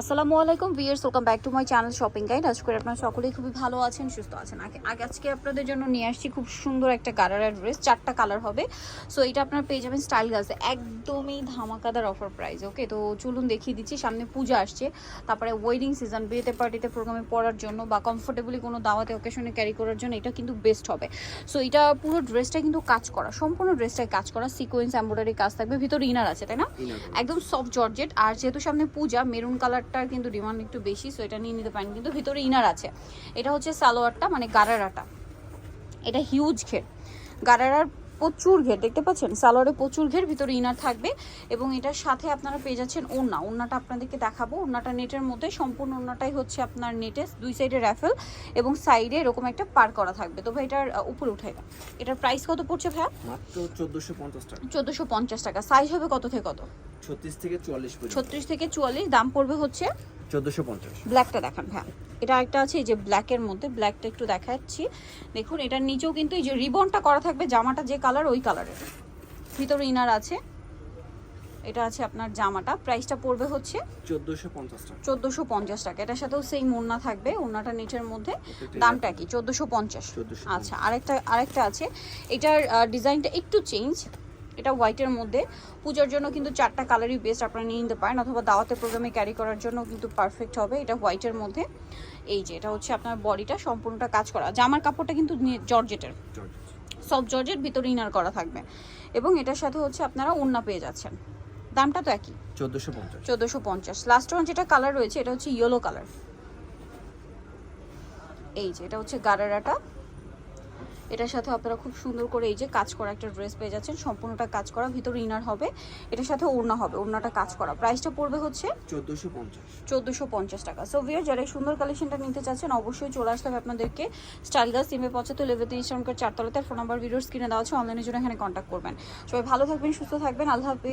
আসসালামু আলাইকুম viewers welcome back to my channel shopping guide আজ করে আপনারা সকলেই খুবই ভালো আছেন সুস্থ আছেন। আগে আগে আজকে আপনাদের জন্য নিয়ে আসছি খুব সুন্দর একটা গারারা ড্রেস চারটা কালার হবে। সো এটা আপনারা পেয়ে যাবেন স্টাইল গাছে একদমই ধামাকাদার অফার প্রাইস ওকে তো চলুন দেখিয়ে দিচ্ছি সামনে পূজা আসছে। তারপরে ওয়েডিং সিজন বিয়েতে পার্টিতে প্রোগ্রামে পড়ার জন্য বা কমফোর্টেবলি কোনো দাওয়াতে ওকেশনে ক্যারি করার জন্য এটা কিন্তু বেস্ট হবে। সো এটা পুরো ড্রেসটা কিন্তু কাজ করা সম্পূর্ণ ড্রেসটাই কাজ করা সিকোয়েন্স এমব্রয়ডারি কাজ থাকবে ভিতরে ইনার আছে তাই না? একদম সফট জর্জেট আর যেহেতু সামনে পূজা মেরুন কালারটার কিন্তু ডিমান্ড একটু বেশি সো এটা নিয়ে নিতে পারেন। কিন্তু ভিতরে ইনার আছে। এটা হচ্ছে সালোয়ারটা মানে গারারাটা। এটা হিউজ ঘের গারারার প্রচুর ঘের দেখতে পাচ্ছেন? সালোয়ারে প্রচুর ঘের ভিতরে ইনার থাকবে এবং এটার সাথে আপনারা পেয়ে যাচ্ছেন ওড়না। ওড়নাটা আপনাদেরকে দেখাবো। ওড়নাটা নেটের মধ্যে সম্পূর্ণ ওড়নাটাই হচ্ছে আপনার নেটে দুই সাইডে র্যাফেল এবং সাইডে এরকম একটা পার করা থাকবে। তো ভাই এটার উপরে উঠে গেল এটার প্রাইস কত পড়ছে ভাইয়া? মাত্র চোদ্দোশো পঞ্চাশ টাকা। চোদ্দোশো পঞ্চাশ টাকা। সাইজ হবে কত থেকে কত? ছত্রিশ থেকে চুয়াল্লিশ পর্যন্ত। ছত্রিশ থেকে চুয়াল্লিশ দাম পড়বে হচ্ছে চোদ্দোশো পঞ্চাশ। ব্ল্যাকটা দেখান হ্যাঁ এটা একটা আছে এই যে ব্ল্যাকের মধ্যে ব্ল্যাকটা একটু দেখাচ্ছি। দেখুন এটার নিচেও কিন্তু এই যে রিবনটা করা থাকবে জামাটা যে কালার ওই কালারের ভিতরে ইনার আছে। এটা আছে আপনার জামাটা। প্রাইসটা পড়বে হচ্ছে চোদ্দোশো পঞ্চাশ টাকা। চোদ্দোশো পঞ্চাশ টাকা। এটার সাথেও সেই ওড়না থাকবে ওড়নাটা নিচের মধ্যে। দামটা কি? চোদ্দোশো পঞ্চাশ। 1450 আচ্ছা আরেকটা আরেকটা আছে। এটার ডিজাইনটা একটু চেঞ্জ এটা হোয়াইটের মধ্যে। পূজার জন্য কিন্তু চারটা কালারই বেস্ট আপনারা নিয়ে নিতে পারেন অথবা দাওয়াতে প্রোগ্রামে ক্যারি করার জন্য কিন্তু পারফেক্ট হবে। এটা হোয়াইটের মধ্যে। এই যে এটা হচ্ছে আপনার বডিটা সম্পূর্ণটা কাজ করা। জামার কাপড়টা কিন্তু জর্জেটের। সব জর্জেট ভিতরে ইনার করা থাকবে। এবং এটার সাথে হচ্ছে আপনারা ওড়না পেয়ে যাচ্ছেন। দামটা তো একই। চোদ্দোশো পঞ্চাশ। লাস্ট ওয়ান যেটা কালার রয়েছে এটা হচ্ছে ইয়েলো কালার এই যে এটা হচ্ছে গারারাটা। এটার সাথে আপনারা খুব সুন্দর করে এই যে কাজ করা একটা ড্রেস পেয়ে যাচ্ছেন। সম্পূর্ণটা কাজ করা ভিতরে ইনার হবে এটার সাথে ওড়না হবে ওড়নাটা কাজ করা। প্রাইসটা পড়বে হচ্ছে চোদ্দোশো পঞ্চাশ। চোদ্দোশো পঞ্চাশ টাকা। সো ভিয়ার যারা এই সুন্দর কালেকশনটা নিতে চাচ্ছেন অবশ্যই চলে আসতে হবে আপনাদেরকে স্টাইল গাছ সিমে পঁচাত্তর লেভেল ইস্টার্নকার চারতলাতে। ফোন নাম্বার ভিডিওর স্ক্রিনে দেওয়া আছে অনলাইনের জন্য এখানে কন্ট্যাক্ট করবেন। সবাই ভালো থাকবেন সুস্থ থাকবেন। আল্লাহ হাফিজ।